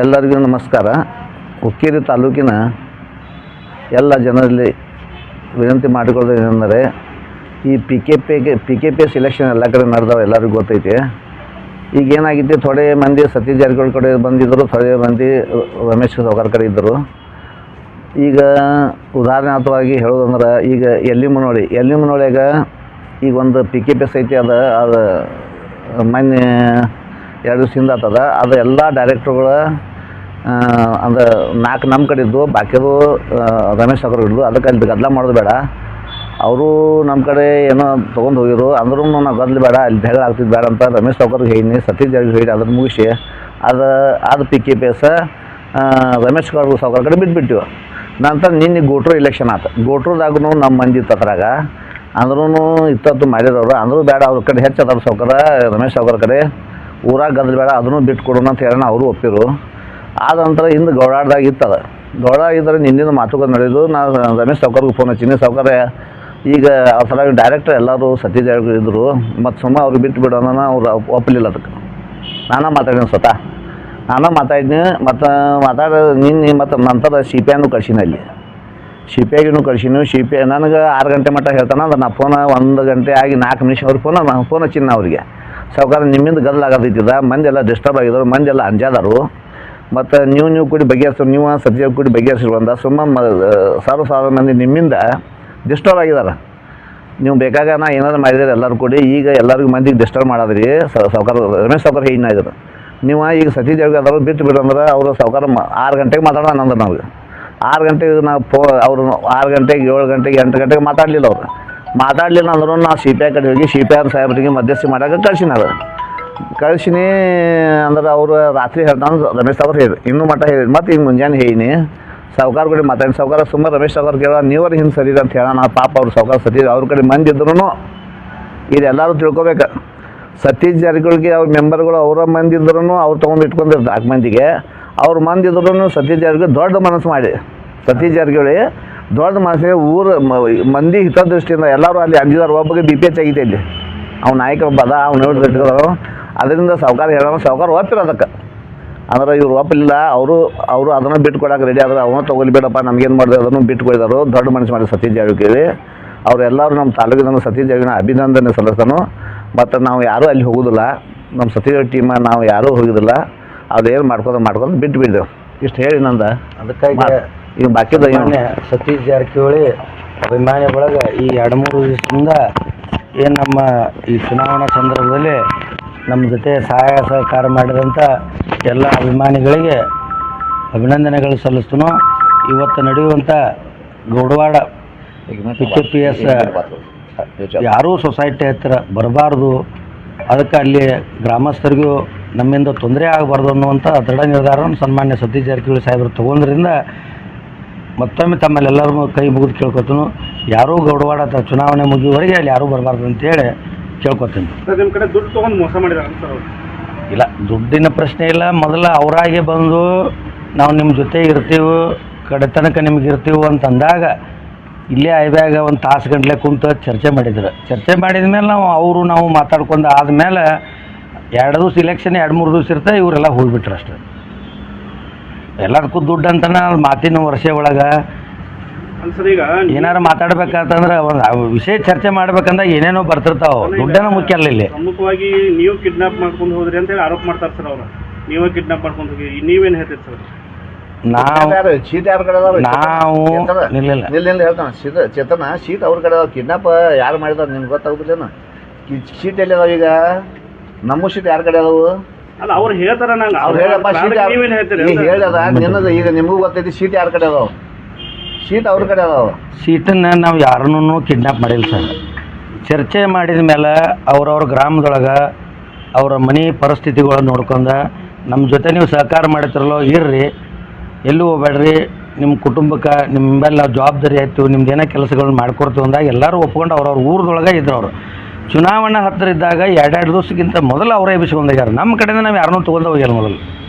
ಎಲ್ಲರಿಗೂ ನಮಸ್ಕಾರ. ಹುಕ್ಕೇರಿ ತಾಲೂಕಿನ ಎಲ್ಲ ಜನರಲ್ಲಿ ವಿನಂತಿ ಮಾಡಿಕೊಳ್ಳೋದು ಏನೆಂದರೆ, ಈ ಪಿ ಕೆ ಪಿಗೆ ಪಿ ಕೆ ಪಿ ಸಿಲೆಕ್ಷನ್ ಎಲ್ಲ ಕಡೆ ನಡೆದವ ಎಲ್ಲರಿಗೂ ಗೊತ್ತೈತಿ. ಈಗ ಏನಾಗಿದೆ ಥೋಡೆ ಮಂದಿ ಸತೀಶ್ ಜಾರಕಿಹೊಳಿ ಕಡೆ ಬಂದಿದ್ದರು, ಥೋಡೆ ಮಂದಿ ರಮೇಶ್ ಸೌಕರ್ ಕಡೆ ಇದ್ದರು. ಈಗ ಉದಾಹರಣಾರ್ಥವಾಗಿ ಹೇಳೋದಂದ್ರೆ, ಈಗ ಎಲ್ಲಿ ಮುನೋಳಿ ಎಲ್ಲಿ ಮುನ್ನೋಳಿಯಾಗ ಈಗ ಒಂದು ಪಿ ಕೆ ಪಿ ಎಸ್ ಐತಿ ಅದ ಅದು ಮೊನ್ನೆ ಎರಡು ದಿವಸದಿಂದ ಆತದ ಅದು ಎಲ್ಲ ಡೈರೆಕ್ಟ್ರುಗಳು ಅಂದ್ರೆ ನಾಲ್ಕು ನಮ್ಮ ಕಡೆ ಇದ್ದು, ಬಾಕಿದು ರಮೇಶ್ ಅವರು ಇದ್ದು ಅದಕ್ಕೆ ಅಲ್ಲಿ ಗದ್ದಲ ಮಾಡೋದು ಬೇಡ. ಅವರು ನಮ್ಮ ಕಡೆ ಏನೋ ತೊಗೊಂಡು ಹೋಗಿರು ಅಂದ್ರೂ ನಾವು ಗದ್ದಲು ಬೇಡ, ಅಲ್ಲಿ ಜಗಳ ಆಗ್ತಿದ್ದು ಬೇಡ ಅಂತ ರಮೇಶ್ ಸಾವ್ಕರ್ಗೆ ಹೇಳಿನಿ ಸತೀಶ್ ಜಾಗ ಹೇಳಿ ಅದನ್ನು ಮುಗಿಸಿ. ಅದು ಅದು P K P S Ramesh ಗೌಡ್ರು ಸಾವ್ಕರ್ ಕಡೆ ಬಿಟ್ಬಿಟ್ಟಿವು ನಂತರ ನಿನ್ನೆ ಗೋಟ್ರು ಇಲೆಕ್ಷನ್ ಆತು. ಗೋಟ್ರದಾಗೂ ನಮ್ಮ ಮಂದಿ ಇತ್ತು ಅದ್ರಾಗ ಅಂದ್ರೂ ಇತ್ತತ್ತು ಮಾಡಿರೋರು ಅಂದರೂ ಬೇಡ, ಅವ್ರ ಕಡೆ ಹೆಚ್ಚು ಅದಾರ ಸಾವ್ಕಾರ ರಮೇಶ್ ಸಾವ್ಕರ್ ಕಡೆ. ಊರಾಗ ಗದ್ದಲ ಬೇಡ, ಅದನ್ನು ಬಿಟ್ಟು ಕೊಡೋಣ ಅಂತ ಹೇಳೋಣ ಅವರು ಒಪ್ಪಿರು. ಆದ ನಂತರ ಹಿಂದೆ ಗೌಡಾಡ್ದಾಗ ಇತ್ತದ. ಗೌಡ ಇದ್ದರೆ ನಿನ್ನಿಂದ ಮಾತುಕತೆ ನಡೆದು ನಾನು ರಮೇಶ್ ಸಾವ್ಕರ್ಗೆ ಫೋನ್ ಹಚ್ಚಿನಿ. ಸಾವ್ಕಾರ ಈಗ ಆ ಸಲ ಡೈರೆಕ್ಟರ್ ಎಲ್ಲರೂ ಸತ್ಯದೇವ್ ಇದ್ದರು ಮತ್ತು ಸುಮ್ಮನೆ ಅವ್ರಿಗೆ ಬಿಟ್ಟು ಬಿಡೋಣ ಅವ್ರು ಒಪ್ಪಲಿಲ್ಲ ಅದಕ್ಕೆ. ನಾನೇ ಮಾತಾಡಿನಿ ಸ್ವತಃ. ನಾನೇ ಮಾತಾಡಿದ್ನಿ ಮತ್ತು ಮಾತಾಡ, ನಿನ್ನೆ ಮತ್ತು ನಂತರ ಐನು ಕಳ್ಸೀನಿ ಅಲ್ಲಿ. ಐಗೂ ಕಳ್ಸೀನಿ. ಐ ನನಗೆ ಆರು ಗಂಟೆ ಮಟ್ಟ ಹೇಳ್ತಾನೆ, ಅಂದ್ರೆ ನಾ ಫೋನ ಒಂದು ಗಂಟೆ ಆಗಿ ನಾಲ್ಕು ನಿಮಿಷ ಅವ್ರಿಗೆ ಫೋನ ಫೋನ್ ಹಚ್ಚಿನಿ ಅವ್ರಿಗೆ. ಸಾವುಕಾರ ನಿಮ್ಮಿಂದ ಗದ್ದಲ ಮಂದಿ ಎಲ್ಲ ಡಿಸ್ಟರ್ಬ್ ಆಗಿದ್ರು ಎಲ್ಲ ಅಂಜಾದರು. ಮತ್ತು ನೀವು ನೀವು ಕೂಡಿ ಬಗೆಹರಿಸೋ, ನೀವು ಸತ್ಯ ಕೂಡಿ ಬಗೆಹರಿಸಿರು ಅಂದ. ಸುಮ್ಮ ಮ ಸಾವಿರ ಸಾವಿರ ಮಂದಿ ನಿಮ್ಮಿಂದ ಡಿಸ್ಟರ್ಬ್ ಆಗಿದ್ದಾರೆ ನೀವು ಬೇಕಾಗ ನಾ ಏನಾದ್ರು ಮಾಡಿದ್ರೆ ಎಲ್ಲರೂ ಕೂಡಿ, ಈಗ ಎಲ್ಲರಿಗೂ ಮಂದಿಗೆ ಡಿಸ್ಟರ್ಬ್ ಮಾಡಿದ್ರಿ. ಸಾವುಕಾರ, ರಮೇಶ್ ಸಾವುಕಾರ ಇದ್ರು ನೀವು ಈಗ ಸತೀಶ್ ಜಾರಕಿಹೊಳಿ ಅದಾರು ಬಿಟ್ಟು ಬಿಡು ಅಂದ್ರೆ ಅವರು ಸಾವುಕಾರ ಆರು ಗಂಟೆಗೆ ಮಾತಾಡೋಣ ಅಂದ್ರೆ ನಮ್ಗೆ. ಆರು ಗಂಟೆಗೆ ನಾವು ಫೋ, ಅವರು ಆರು ಗಂಟೆಗೆ ಏಳು ಗಂಟೆಗೆ ಎಂಟು ಗಂಟೆಗೆ ಮಾತಾಡಲಿಲ್ಲ ಅವ್ರು. ಮಾತಾಡಲಿಲ್ಲ ಅಂದ್ರೂ ನಾವು ಸಿ ಪಿ ಐ ಕಡೆ ಹೋಗಿ ಸಿ ಪಿ ಆರ್ ಸಾಹೇಬರಿಗೆ ಮಧ್ಯಸ್ಥಿ ಮಾಡಕ್ಕೆ ಕಳ್ಸಿನ ಅದು. ಕಳ್ಸಿನಿ ಅಂದ್ರೆ ಅವರು ರಾತ್ರಿ ಹೇಳ್ತಾನೆ ರಮೇಶ್ ಅವ್ರು ಹೇಳಿ ಇನ್ನೂ ಮಟ್ಟ ಹೇಳಿ ಮತ್ತು ಈಗ ಮುಂಜಾನೆ ಹೇಳಿನಿ, ಸಾವುಕಾರ ಕಡೆ ಮಾತಾಡಿ ಸಾವುಕಾರ ಸುಮ್ಮ ರಮೇಶ್ ಸಾವ್ಕಾರ ಕೇಳ, ನೀವರು ಹಿಂಗೆ ಸರಿ ಅಂತ ಹೇಳೋಣ ಪಾಪ ಅವ್ರು ಸಾವುಕಾರ ಸತಿ ಅವ್ರ ಕಡೆ ಮಂದಿ ಇದ್ರು ಇದೆಲ್ಲರೂ ತಿಳ್ಕೊಬೇಕು. ಸತೀಶ್ ಜಾರಕಿಹೊಳಿಗೆ ಅವ್ರ ಮೆಂಬರ್ಗಳು ಅವರ ಮಂದಿ ಇದ್ರೂ ಅವ್ರು ತೊಗೊಂಡು ಇಟ್ಕೊಂಡಿರ್ತಾರೆ ನಾಲ್ಕು ಮಂದಿಗೆ. ಅವ್ರ ಮಂದಿ ಇದ್ರೂ ಸತೀಶ್ ದೊಡ್ಡ ಮನಸ್ಸು ಮಾಡಿ. ಸತೀಶ್ ಜಾರಕಿಹೊಳಿ ದೊಡ್ಡ ಮನಸ್ಸಿಗೆ ಊರು ಮಂದಿ ಹಿತದೃಷ್ಟಿಯಿಂದ ಎಲ್ಲರೂ ಅಲ್ಲಿ ಅಂಜಿದಾರ ಒಬ್ಬಗೆ ಬಿ ಪಿ ಎಚ್ ಆಗೈತೆ ಇಲ್ಲಿ. ಅವ್ನ ನಾಯಕ ಅದ ಅವ್ನು ನೋಡಿ ಇಟ್ಕೊಳ್ಳೋ ಅದರಿಂದ ಸಾವುಕಾರ ಹೇಳೋಣ ಸಾವುಕಾರ ಒಪ್ಪಿರ ಅದಕ್ಕೆ. ಅಂದ್ರೆ ಇವ್ರು ಒಪ್ಪಿಲ್ಲ ಅವರು ಅವರು ಅದನ್ನು ಬಿಟ್ಟು ಕೊಡಕ್ಕೆ ರೆಡಿ ಆದ್ರೆ ಅವನು ತೊಗೊಲಿ ಬೇಡಪ್ಪ ನಮ್ಗೇನು ಮಾಡಿದೆ ಅದನ್ನು ಬಿಟ್ಟು ದೊಡ್ಡ ಮನಸ್ಸು ಮಾಡಿ ಸತೀಶ್ ಜಾರಕಿಹೊಳಿ. ಅವರೆಲ್ಲರೂ ನಮ್ಮ ತಾಲೂಕಿನ ಸತೀಶ್ ಜಾರಕಿನ ಅಭಿನಂದನೆ ಸಲ್ಲಿಸ್ತಾನು. ಮತ್ತು ನಾವು ಯಾರೂ ಅಲ್ಲಿ ಹೋಗೋದಿಲ್ಲ. ನಮ್ಮ ಸತೀಶ್ ಟೀಮ ನಾವು ಯಾರೂ ಹೋಗೋದಿಲ್ಲ. ಅದೇನು ಮಾಡ್ಕೊಂಡು ಮಾಡ್ಕೊಂಡು ಬಿಟ್ಟು ಬಿಡ್ದೆವು ಇಷ್ಟು ಹೇಳಿ ನಂದ. ಅದಕ್ಕಾಗಿ ಈಗ ಬಾಕಿ ಸತೀಶ್ ಜಾರಕಿಹೊಳಿ ಅಭಿಮಾನಿ ಬಳಗ ಈ ಎರಡು ಮೂರು ದಿವಸದಿಂದ ಏನು ನಮ್ಮ ಈ ಚುನಾವಣಾ ಸಂದರ್ಭದಲ್ಲಿ ನಮ್ಮ ಜೊತೆ ಸಹಾಯ ಸಹಕಾರ ಮಾಡಿದಂಥ ಎಲ್ಲ ಅಭಿಮಾನಿಗಳಿಗೆ ಅಭಿನಂದನೆಗಳು ಸಲ್ಲಿಸ್ತನು, ಇವತ್ತು ನಡೆಯುವಂಥ ಗೌಡವಾಡ ಪಿ ಪಿ ಎಸ್ ಯಾರೂ ಸೊಸೈಟಿ ಹತ್ತಿರ ಬರಬಾರ್ದು. ಅದಕ್ಕೆ ಅಲ್ಲಿ ಗ್ರಾಮಸ್ಥರಿಗೂ ನಮ್ಮಿಂದ ತೊಂದರೆ ಆಗಬಾರ್ದು ಅನ್ನುವಂಥ ದೃಢ ನಿರ್ಧಾರವನ್ನು ಸನ್ಮಾನ್ಯ ಸತೀಶ್ ಜಾರಕಿಹೊಳಿ ಸಾಹೇಬರು ತಗೊಂಡ್ರಿಂದ ಮತ್ತೊಮ್ಮೆ ತಮ್ಮಲ್ಲೆಲ್ಲರೂ ಕೈ ಮುಗಿದು ಕೇಳ್ಕೊತೀನಿ. ಯಾರೂ ಗೌಡವಾಡ ಅಥವಾ ಚುನಾವಣೆ ಮುಗಿಯುವವರೆಗೆ ಅಲ್ಲಿ ಯಾರೂ ಬರಬಾರ್ದು ಅಂತೇಳಿ ಕೇಳ್ಕೊತೀನಿ. ಸರ್ ನಿಮ್ಮ ಕಡೆ ದುಡ್ಡು ತೊಗೊಂಡು ಮೋಸ ಮಾಡಿದಾರೆ ಸರ್ ಅವ್ರು. ಇಲ್ಲ ದುಡ್ಡಿನ ಪ್ರಶ್ನೆ ಇಲ್ಲ. ಮೊದಲ ಅವರಾಗೆ ಬಂದು ನಾವು ನಿಮ್ಮ ಜೊತೆ ಇರ್ತೀವಿ ಕಡೆ ತನಕ ನಿಮ್ಗೆ ಇರ್ತೀವಿ ಅಂತ ಅಂದಾಗ ಇಲ್ಲೇ ಐಬ್ಯಾಗ ಒಂದು ತಾಸು ಗಂಟ್ಲೆ ಕುಂತು ಚರ್ಚೆ ಮಾಡಿದ್ರು. ಚರ್ಚೆ ಮಾಡಿದ ಮೇಲೆ ನಾವು ಅವರು ನಾವು ಮಾತಾಡ್ಕೊಂಡು ಆದಮೇಲೆ ಎರಡು ದಿವ್ಸ ಇಲೆಕ್ಷನ್ ಎರಡು ಮೂರು ದಿವ್ಸ ಇರ್ತಾ ಇವರೆಲ್ಲ ಹೋಗ್ಬಿಟ್ರು ಅಷ್ಟೇ. ಎಲ್ಲದಕ್ಕೂ ದುಡ್ಡು ಅಂತನ ಮಾತಿನ ವರ್ಷ ಒಳಗೆ. ಅಲ್ಲ ಸರ್ ಈಗ ಏನಾರು ಮಾತಾಡ್ಬೇಕಂತಂದ್ರೆ ಒಂದು ವಿಷಯ ಚರ್ಚೆ ಮಾಡ್ಬೇಕಂದ್ರೆ ಏನೇನೋ ಬರ್ತಿರ್ತಾವೆ. ದುಡ್ಡೇನೋ ಮುಖ್ಯ ಅಲ್ಲ ಇಲ್ಲಿ. ಪ್ರಮುಖವಾಗಿ ನೀವು ಕಿಡ್ನಾಪ್ ಮಾಡ್ಕೊಂಡು ಹೋದ್ರಿ ಅಂತ ಹೇಳಿ ಆರೋಪ ಮಾಡ್ತಾರೆ ಸರ್ ಅವರು. ನೀವೇ ಕಿಡ್ನಾಪ್ ಮಾಡ್ಕೊಂಡು ಹೋಗಿ. ನೀವೇನು ಹೇಳ್ತೀರಿ ಸರ್? ನಾವು ಯಾರು? ಶೀಟ್ ಯಾರ ಕಡೆ ಅದಾವ ನಾವು ಚೇತನ? ನಿಲ್ಲಿಲ್ಲ ನಿಲ್ಲ ನಿಲ್ಲ ಹೇಳ್ತಾನೆ. ಶೀತ ಚೇತನ ಶೀಟ್ ಅವ್ರ ಕಡೆ ಅದಾವ. ಕಿಡ್ನಾಪ್ ಯಾರು ಮಾಡಿದಾರೆ ನಿಮ್ಗೆ ಗೊತ್ತಾಗುದಿಲ್ಲ ಶೀಟ್ ಎಲ್ಲಿ ಅದಾವ ಈಗ? ನಮ್ಮ ಶೀಟ್ ಯಾರ ಕಡೆ ಅದಾವು? ಅಲ್ಲ ಅವ್ರು ಹೇಳ್ತಾರ ನಂಗೆ. ಅವ್ರು ಹೇಳಪ್ಪ ನೀವೇನು ಹೇಳ್ತೀರಿ? ಈಗ ಹೇಳ್ಯದ ನಿನ್ನದು ಈಗ ನಿಮಗೂ ಗೊತ್ತೈತಿ ಶೀಟ್ ಯಾರ ಕಡೆ ಅದಾವ? ಶೀಟ್ ಅವ್ರ ಕಡೆ ಅದಾವ. ಸೀಟನ್ನು ನಾವು ಯಾರನ್ನೂ ಕಿಡ್ನಾಪ್ ಮಾಡಿಲ್ಲ ಸರ್. ಚರ್ಚೆ ಮಾಡಿದ ಮೇಲೆ ಅವ್ರವ್ರ ಗ್ರಾಮದೊಳಗೆ ಅವರ ಮನೆ ಪರಿಸ್ಥಿತಿಗಳನ್ನ ನೋಡ್ಕೊಂಡು ನಮ್ಮ ಜೊತೆ ನೀವು ಸಹಕಾರ ಮಾಡ್ತಿರಲ್ಲೋ ಇರ್ರಿ. ಎಲ್ಲೂ ಹೋಗ್ಬೇಡ್ರಿ. ನಿಮ್ಮ ಕುಟುಂಬಕ್ಕೆ ನಿಮ್ಮ ಮೇಲೆ ನಾವು ಜವಾಬ್ದಾರಿ ಆಯಿತು ನಿಮ್ದು ಏನೋ ಕೆಲಸಗಳನ್ನ ಮಾಡ್ಕೊಡ್ತೀವಿ ಅಂದಾಗ ಎಲ್ಲರೂ ಒಪ್ಕೊಂಡು ಅವ್ರವ್ರ ಊರದೊಳಗೆ ಇದ್ರು ಅವರು. ಚುನಾವಣೆ ಹತ್ತಿರ ಇದ್ದಾಗ ಎರಡೆರಡು ದಿವಸಕ್ಕಿಂತ ಮೊದಲು ಅವರೇ ಬಿಸ್ಕೊಂಡಿದ್ದಾರೆ ನಮ್ಮ ಕಡೆಯಿಂದ ನಾವು ಯಾರನ್ನೂ ತೊಗೊಂಡು ಮೊದಲು.